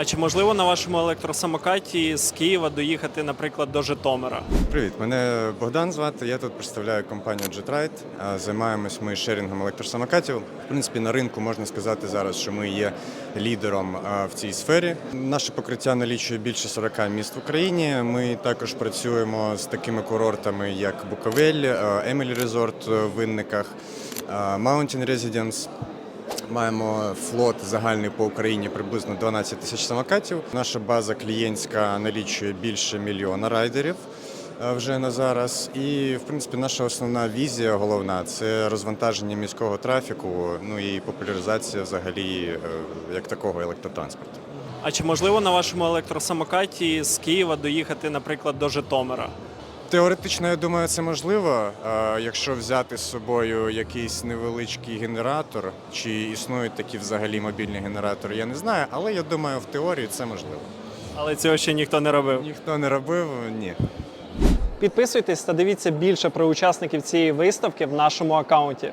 А чи можливо на вашому електросамокаті з Києва доїхати, наприклад, до Житомира? Привіт, мене Богдан звати. Я тут представляю компанію JetRide. Займаємось ми шерінгом електросамокатів. В принципі, на ринку можна сказати зараз, що ми є лідером в цій сфері. Наше покриття налічує більше 40 міст в Україні. Ми також працюємо з такими курортами, як Буковель, Емілі Резорт в Винниках, Mountain Residence. Маємо флот загальний по Україні приблизно 12 тисяч самокатів. Наша база клієнтська налічує більше мільйона райдерів е, вже на зараз. І в принципі наша основна візія головна це розвантаження міського трафіку, ну і популяризація взагалі е, як такого електротранспорту. А чи можливо на вашому електросамокаті з Києва доїхати, наприклад, до Житомира? Теоретично, я думаю, це можливо, якщо взяти з собою якийсь невеличкий генератор, чи існують такі взагалі мобільні генератори, я не знаю, але я думаю, в теорії це можливо. Але цього ще ніхто не робив. Ніхто не робив, ні. Підписуйтесь та дивіться більше про учасників цієї виставки в нашому аккаунті.